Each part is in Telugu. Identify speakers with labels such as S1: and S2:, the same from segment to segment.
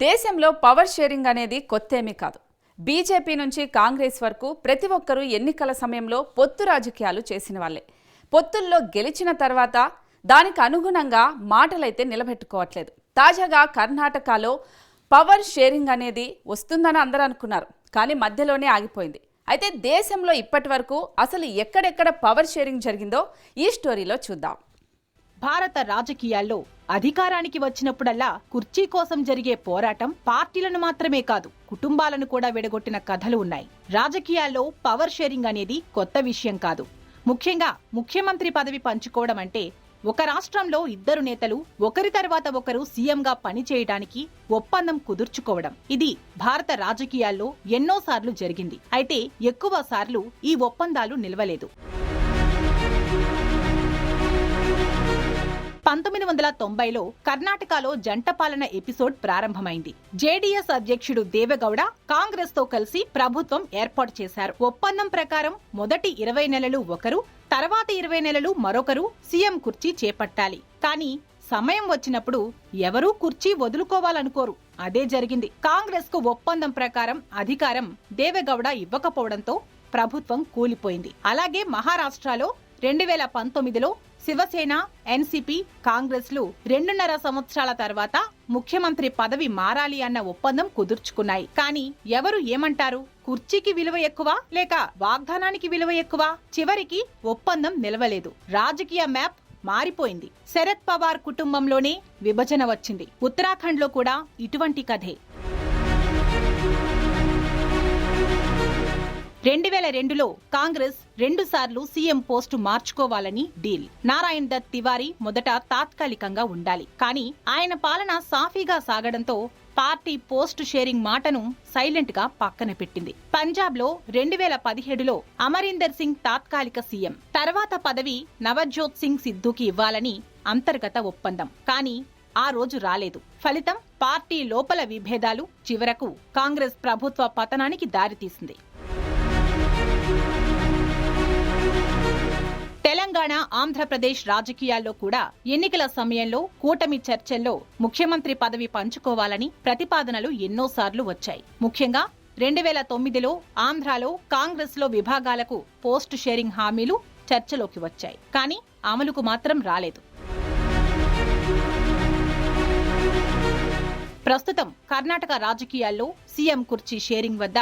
S1: దేశంలో పవర్ షేరింగ్ అనేది కొత్తేమీ కాదు. బీజేపీ నుంచి కాంగ్రెస్ వరకు ప్రతి ఒక్కరూ ఎన్నికల సమయంలో పొత్తు రాజకీయాలు చేసిన వాళ్ళే. పొత్తుల్లో గెలిచిన తర్వాత దానికి అనుగుణంగా మాటలైతే నిలబెట్టుకోవట్లేదు. తాజాగా కర్ణాటకలో పవర్ షేరింగ్ అనేది వస్తుందని అందరూ అనుకున్నారు కానీ మధ్యలోనే ఆగిపోయింది. అయితే దేశంలో ఇప్పటి వరకు అసలు ఎక్కడెక్కడ పవర్ షేరింగ్ జరిగిందో ఈ స్టోరీలో చూద్దాం.
S2: భారత రాజకీయాల్లో అధికారానికి వచ్చినప్పుడల్లా కుర్చీ కోసం జరిగే పోరాటం పార్టీలను మాత్రమే కాదు కుటుంబాలను కూడా విడగొట్టిన కథలు ఉన్నాయి. రాజకీయాల్లో పవర్ షేరింగ్ అనేది కొత్త విషయం కాదు. ముఖ్యంగా ముఖ్యమంత్రి పదవి పంచుకోవడం అంటే ఒక రాష్ట్రంలో ఇద్దరు నేతలు ఒకరి తర్వాత ఒకరు సీఎంగా పనిచేయడానికి ఒప్పందం కుదుర్చుకోవడం. ఇది భారత రాజకీయాల్లో ఎన్నోసార్లు జరిగింది. అయితే ఎక్కువ సార్లు ఈ ఒప్పందాలు నిలవలేదు. పంతొమ్మిది వందల తొంభైలో కర్ణాటకలో జంట పాలన ఎపిసోడ్ ప్రారంభమైంది. జేడీఎస్ అధ్యక్షుడు దేవెగౌడ కాంగ్రెస్తో కలిసి ప్రభుత్వం ఏర్పాటు చేశారు. ఒప్పందం ప్రకారం మొదటి ఇరవై నెలలు ఒకరు తర్వాత ఇరవై నెలలు మరొకరు సీఎం కుర్చీ చేపట్టాలి. కానీ సమయం వచ్చినప్పుడు ఎవరూ కుర్చీ వదులుకోవాలనుకోరు. అదే జరిగింది. కాంగ్రెస్కు ఒప్పందం ప్రకారం అధికారం దేవెగౌడ ఇవ్వకపోవడంతో ప్రభుత్వం కూలిపోయింది. అలాగే మహారాష్ట్రలో రెండు వేల పంతొమ్మిదిలో శివసేన ఎన్సిపి కాంగ్రెస్లు రెండున్నర సంవత్సరాల తర్వాత ముఖ్యమంత్రి పదవి మారాలి అన్న ఒప్పందం కుదుర్చుకున్నాయి. కానీ ఎవరు ఏమంటారు? కుర్చీకి విలువ ఎక్కువ లేక వాగ్దానానికి విలువ ఎక్కువ? చివరికి ఒప్పందం నిలవలేదు. రాజకీయ మ్యాప్ మారిపోయింది. శరద్ పవార్ కుటుంబంలోనే విభజన వచ్చింది. ఉత్తరాఖండ్లో కూడా ఇటువంటి కథే. రెండు వేల రెండులో కాంగ్రెస్ రెండు సార్లు సీఎం పోస్టు మార్చుకోవాలని డీల్. నారాయణ్ దత్ తివారీ మొదట తాత్కాలికంగా ఉండాలి. కానీ ఆయన పాలన సాఫీగా సాగడంతో పార్టీ పోస్ట్ షేరింగ్ మాటను సైలెంట్గా పక్కన పెట్టింది. పంజాబ్లో రెండు వేల పదిహేడులో అమరీందర్ సింగ్ తాత్కాలిక సీఎం. తర్వాత పదవి నవజోత్ సింగ్ సిద్ధుకి ఇవ్వాలని అంతర్గత ఒప్పందం. కానీ ఆ రోజు రాలేదు. ఫలితం పార్టీ లోపల విభేదాలు చివరకు కాంగ్రెస్ ప్రభుత్వ పతనానికి దారితీసింది. తెలంగాణ ఆంధ్రప్రదేశ్ రాజకీయాల్లో కూడా ఎన్నికల సమయంలో కూటమి చర్చల్లో ముఖ్యమంత్రి పదవి పంచుకోవాలని ప్రతిపాదనలు ఎన్నోసార్లు వచ్చాయి. ముఖ్యంగా రెండు వేల తొమ్మిదిలో ఆంధ్రాలో కాంగ్రెస్లో విభాగాలకు పోస్ట్ షేరింగ్ హామీలు చర్చలోకి వచ్చాయి. కానీ అమలుకు మాత్రం రాలేదు. ప్రస్తుతం కర్ణాటక రాజకీయాల్లో సీఎం కుర్చీ షేరింగ్ వద్ద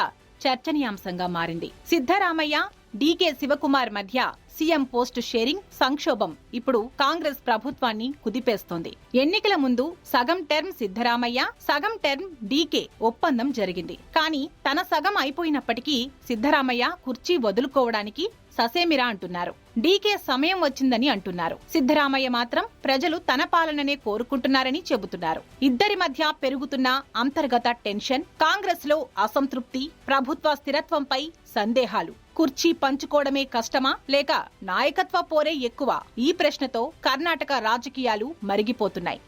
S2: చర్చనీయాంశంగా మారింది. సిద్ధరామయ్య డీకే శివకుమార్ మధ్య సీఎం పోస్టు షేరింగ్ సంక్షోభం. ఇప్పుడు కాంగ్రెస్ ప్రభుత్వాన్ని కుదిపేస్తోంది. ఎన్నికల ముందు సగం టర్మ్ సిద్ధరామయ్య సగం టర్మ్ డీకే ఒప్పందం జరిగింది. కానీ తన సగం అయిపోయినప్పటికీ సిద్ధరామయ్య కుర్చీ వదులుకోవడానికి ససేమిరా అంటున్నారు. డీకే సమయం వచ్చిందని అంటున్నారు. సిద్ధరామయ్య మాత్రం ప్రజలు తన పాలననే కోరుకుంటున్నారని చెబుతున్నారు. ఇద్దరి మధ్య పెరుగుతున్న అంతర్గత టెన్షన్ కాంగ్రెస్లో అసంతృప్తి ప్రభుత్వ స్థిరత్వంపై సందేహాలు. కుర్చీ పంచుకోవడమే కష్టమా? లేక నాయకత్వ పోరే ఎక్కువ? ఈ ప్రశ్నతో కర్ణాటక రాజకీయాలు మరిగిపోతున్నాయి.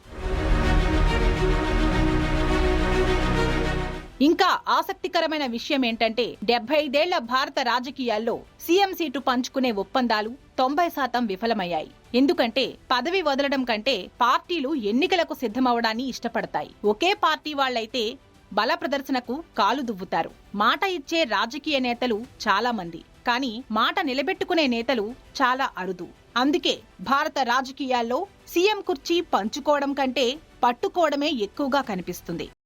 S2: ఇంకా ఆసక్తికరమైన విషయం ఏంటంటే డెబ్బై ఐదేళ్ళ భారత రాజకీయాల్లో సీఎం సీటు పంచుకునే ఒప్పందాలు తొంభై శాతం విఫలమయ్యాయి. ఎందుకంటే పదవి వదలడం కంటే పార్టీలు ఎన్నికలకు సిద్ధమవడాన్ని ఇష్టపడతాయి. ఒకే పార్టీ వాళ్ళైతే బల ప్రదర్శనకు కాలు దువ్వుతారు. మాట ఇచ్చే రాజకీయ నేతలు చాలా మంది. కానీ మాట నిలబెట్టుకునే నేతలు చాలా అరుదు. అందుకే భారత రాజకీయాల్లో సీఎం కుర్చీ పంచుకోవడం కంటే పట్టుకోవడమే ఎక్కువగా కనిపిస్తుంది.